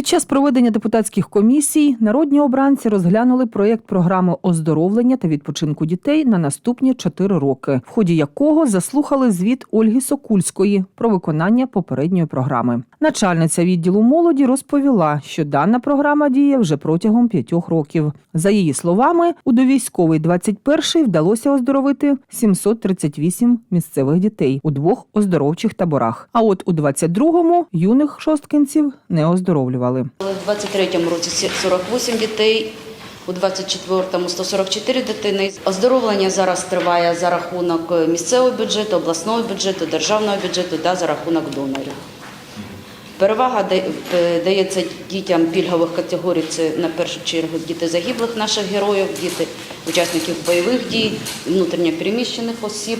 Під час проведення депутатських комісій народні обранці розглянули проєкт програми оздоровлення та відпочинку дітей на наступні чотири роки, в ході якого заслухали звіт Ольги Сокульської про виконання попередньої програми. Начальниця відділу молоді розповіла, що дана програма діє вже протягом п'ятьох років. За її словами, у довійськовий 21-й вдалося оздоровити 738 місцевих дітей у двох оздоровчих таборах. А от у 22-му юних шосткинців не оздоровлювали. У 23-му році 48 дітей, у 24-му 144 дитини. Оздоровлення зараз триває за рахунок е, місцевого бюджету, обласного бюджету, державного бюджету та за рахунок донорів. Перевага е, дається дітям пільгових категорій. Це на першу чергу діти загиблих наших героїв, діти учасників бойових дій, внутрішньо переміщених осіб,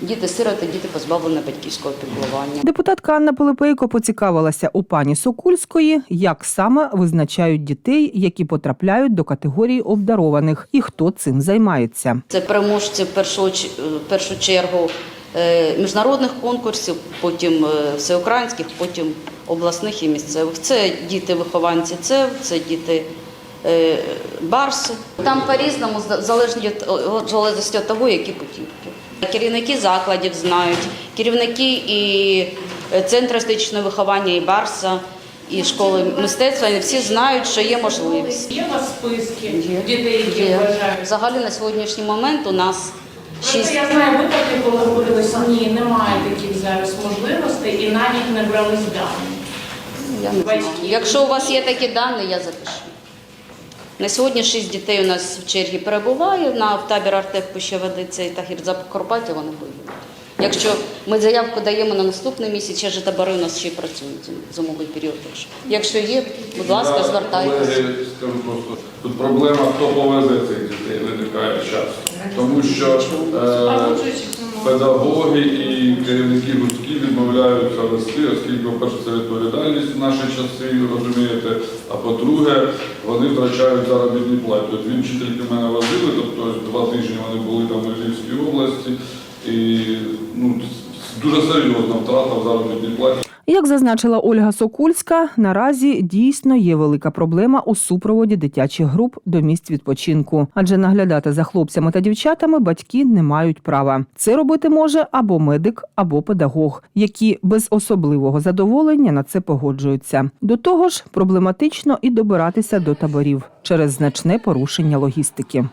діти сироти, діти позбавлені батьківського піклування. Депутатка Анна Пилипейко поцікавилася у пані Сокульської, як саме визначають дітей, які потрапляють до категорії обдарованих, і хто цим займається. Це переможці в першу, в першу чергу е, міжнародних конкурсів, потім е, всеукраїнських, потім обласних і місцевих. Це діти-вихованці, це, це діти е, барси. Там по-різному, в залежності від- від того, які путівки. Керівники закладів знають, керівники і е, центру естетичного виховання, і барса, і школи мистецтва, вони всі знають, що є можливість. Є у вас списки дітей, які Є. вважають? Взагалі на сьогоднішній момент у нас Просто шість. я знаю випадки, коли говорилося, ні, немає таких зараз можливостей і навіть не брались дані. Я не знаю. Батьки. Якщо у вас є такі дані, я запишу. На сьогодні шість дітей у нас в чергі перебуває на в табір Артек Пущеводиця і Тахір Закарпаття, вони воюють. Якщо ми заявку даємо на наступний місяць, ще ж табори у нас ще й працюють зим- зимовий період. Якщо є, будь ласка, звертайтеся. Тут проблема, хто повезе цих дітей, виникає часто. Тому що е, педагоги і керівники гуртків відмовляються вести, оскільки, по-перше, це відповідальність в наші часи, розумієте, а по-друге, вони втрачають заробітні плати. От дві вчительки мене возили, тобто два тижні вони були там у Львівській області, і ну, дуже серйозна втрата в заробітній платі. Як зазначила Ольга Сокульська, наразі дійсно є велика проблема у супроводі дитячих груп до місць відпочинку, адже наглядати за хлопцями та дівчатами батьки не мають права. Це робити може або медик, або педагог, які без особливого задоволення на це погоджуються. До того ж, проблематично і добиратися до таборів через значне порушення логістики.